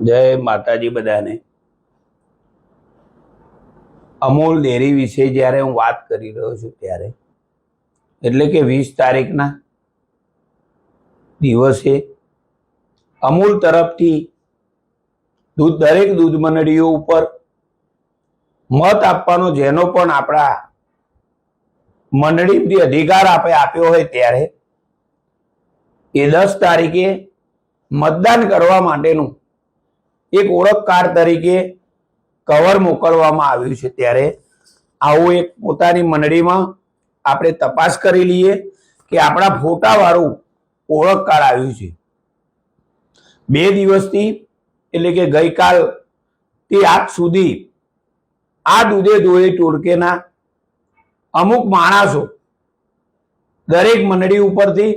જય માતાજી બધાને. અમૂલ ડેરી વિશે જ્યારે હું વાત કરી રહ્યો છું ત્યારે, એટલે કે વીસ તારીખના દિવસે અમૂલ તરફથી દૂધ દરેક દૂધ મંડળીઓ ઉપર મત આપવાનો, જેનો પણ આપણા મંડળીથી અધિકાર આપે આપ્યો હોય ત્યારે એ દસ તારીખે મતદાન કરવા માટેનું એક ઓળખ કાર્ડ તરીકે કવર મોકલવામાં આવ્યું છે ત્યારે આવું એક પોતાની મંડળીમાં આપણે તપાસ કરી લઈએ કે આપણા ફોટાવાળું ઓળખ કાર્ડ આવ્યું છે. બે દિવસથી એટલે કે ગઈકાલ તે આજ સુધી આ દૂધે ધોળી ટોળકેના અમુક માણસો દરેક મંડળી ઉપરથી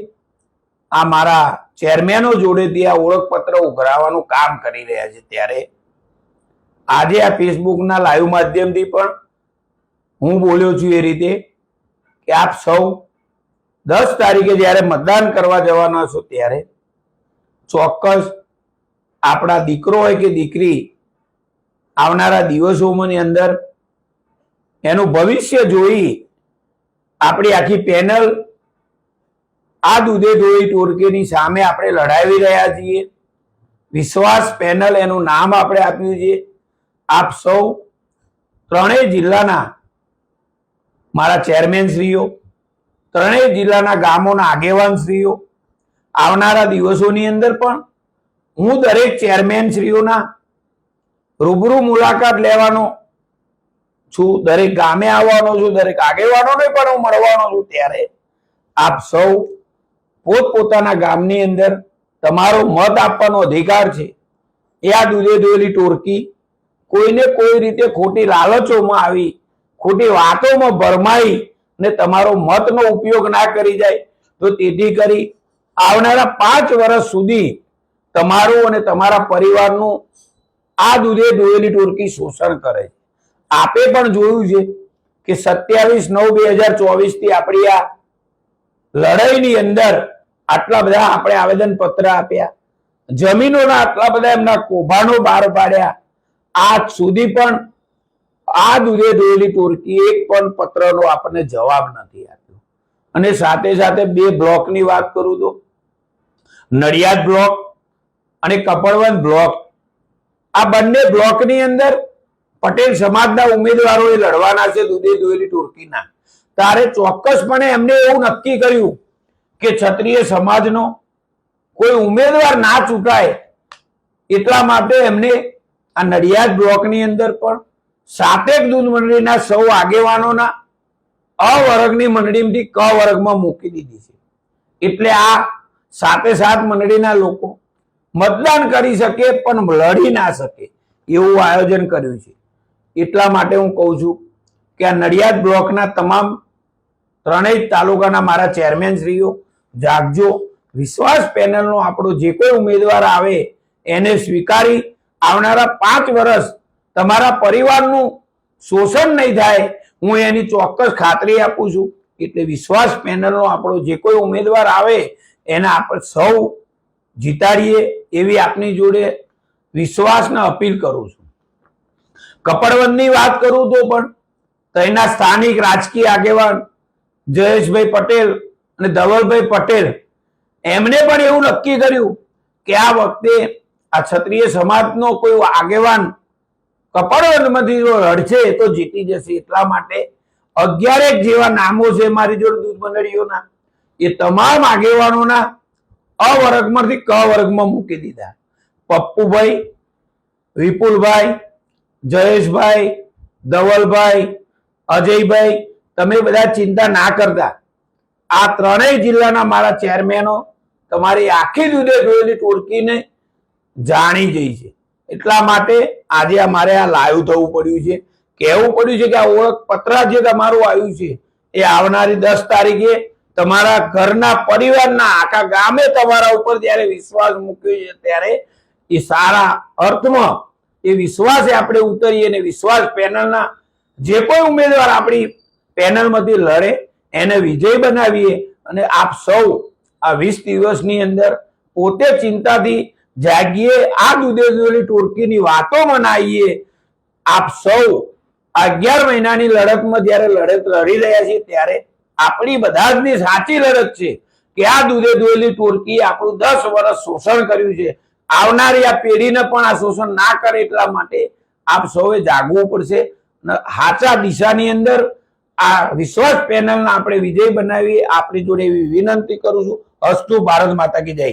આ મારા ચેરમેનો જોડેથી આ ઓળખપત્ર ઉઘરાવવાનું કામ કરી રહ્યા છે ત્યારે આજે આ ફેસબુકના લાઈવ માધ્યમથી પણ હું બોલ્યો છું એ રીતે કે આપ સૌ દસ તારીખે જ્યારે મતદાન કરવા જવાના છો ત્યારે ચોક્કસ આપણા દીકરો હોય કે દીકરી આવનારા દિવસોની અંદર એનું ભવિષ્ય જોઈ આપણી આખી પેનલ આ દૂધે ધોઈ ટોળકીની સામે આપણે લડાવી રહ્યા છીએ. વિશ્વાસ પેનલ એનું નામ આપણે આપ્યું છે. આપ સૌ ત્રણેય જિલ્લાના મારા ચેરમેન શ્રીઓ, ત્રણેય જિલ્લાના ગામોના આગેવાન શ્રીઓ, આવનારા દિવસોની અંદર પણ હું દરેક ચેરમેન શ્રીઓના રૂબરૂ મુલાકાત લેવાનો છું. દરેક ગામે આવવાનો છું, દરેક આગેવાનોને પણ હું મળવાનો છું. ત્યારે આપ સૌ પોતપોતાના ગામની અંદર તમારો મત આપવાનો અધિકાર છે. એ આ દૂધે દોયેલી ટોળકી કોઈને કોઈ રીતે ખોટી લાલચોમાં આવી, ખોટી વાતોમાં ભરમાઈ ને તમારો મતનો ઉપયોગ ના કરી જાય, તો તેથી કરી આવનારા પાંચ વર્ષ સુધી તમારું અને તમારા પરિવારનું આ દૂધે ધોયેલી ટોળકી શોષણ કરે છે. આપે પણ જોયું છે કે સત્યાવીસ નવ બે હજાર ચોવીસથી આપણી આ લડાઈની અંદર આટલા બધા આપણે આવેદન પત્ર આપ્યા. જમીનોના આટલા બધા એમના કૌભાંડો બહાર પાડ્યા. આજ સુધી પણ આ દૂધે દોયેલી ટોળકી એક પણ પત્રનો આપણને જવાબ નથી આપ્યો. અને સાથે સાથે બે બ્લોકની વાત કરું તો, નડિયાદ બ્લોક અને કપડવંત બ્લોક. આ બંને બ્લોકની અંદર પટેલ સમાજના ઉમેદવારોએ લડવાના છે દૂધે દોયેલી ટોળકીના. તારે ચોક્કસપણે એમને એવું નક્કી કર્યું કે ક્ષત્રિય સમાજનો કોઈ ઉમેદવાર ના ચૂંટાય એટલા માટે એમને આ નડિયાદ બ્લોકની અંદર પણ સાતેક દૂધ મંડળીના સૌ આગેવાનોના અ વર્ગની મંડળીમાંથી ક વર્ગમાં મૂકી દીધી છે. એટલે આ સાતે સાત મંડળીના લોકો મતદાન કરી શકે પણ લડી ના શકે એવું આયોજન કર્યું છે. એટલા માટે હું કહું છું કે આ નડિયાદ બ્લોકના તમામ ત્રણેય તાલુકાના મારા ચેરમેન શ્રીઓ જાગજો. વિશ્વાસ પેનલનો આપણો જે કોઈ ઉમેદવાર આવે, એને સ્વીકારી આવનારા પાંચ વર્ષ તમારા પરિવારનું શોષણ નહીં થાય, હું એની ચોક્કસ ખાતરી આપું છું. એટલે વિશ્વાસ પેનલનો આપણો જે કોઈ ઉમેદવાર આવે, એને આપણે સૌ જીતાડીએ એવી આપની જોડે વિશ્વાસને અપીલ કરું છું. કપડવંતની વાત કરું તો પણ તેના સ્થાનિક રાજકીય આગેવાન જયેશભાઈ પટેલ અને ધવલભાઈ પટેલ, એમને પણ એવું નક્કી કર્યું કે આ વખતે આ ક્ષત્રિય સમાજનો કોઈ આગેવાન કપડવંતમાંથી જો રડશે તો જીતી જશે. એટલા માટે અગિયારેક જેવા નામો છે મારી જોડે દૂધ મંડળીઓના. એ તમામ આગેવાનોના અ વર્ગમાંથી ક વર્ગમાં મૂકી દીધા. પપ્પુભાઈ, વિપુલભાઈ, જયેશભાઈ, ધવલભાઈ, અજયભાઈ, તમે બધા ચિંતા ના કરતા. આ ત્રણેય જિલ્લાના મારા ચેરમેનો તમારી આખી દૂધે જોયેલી ટોળકીને જાણી જઈ છે. એટલા માટે આજે અમારે આ લાઈવ થવું પડ્યું છે. કહેવું પડ્યું છે કે આ ઓળખ પત્ર જે તમારું આવ્યું છે, એ આવનારી દસ તારીખે તમારા ઘરના પરિવારના આખા ગામે તમારા ઉપર જ્યારે વિશ્વાસ મૂક્યો છે ત્યારે એ સારા અર્થમાં એ વિશ્વાસે આપણે ઉતરીએ અને વિશ્વાસ પેનલના જે કોઈ ઉમેદવાર આપણી પેનલમાંથી લડે એને વિજય બનાવીએ અને આપ સૌ આ વીસ દિવસની અંદર પોતે ચિંતાથી જાગીએ આ દૂધે દૂધેલી ટોળકીની વાતો મનાવીએ. આપ સૌ અગિયાર મહિનાની લડતમાં જ્યારે લડત લડી રહ્યા છીએ, ત્યારે આપણી બધા જની સાચી લડત છે કે આ દૂધે દોયેલી ટોળકી આપણું દસ વર્ષ શોષણ કર્યું છે. આવનારી આ પેઢીને પણ આ શોષણ ના કરે એટલા માટે આપ સૌએ જાગવું પડશે. સાચા દિશાની અંદર આ વિશ્વાસ પેનલને આપણે વિજય બનાવીએ, આપણી જોડે એવી વિનંતી કરું છું. અસ્તુ ભારત માતા કી જય.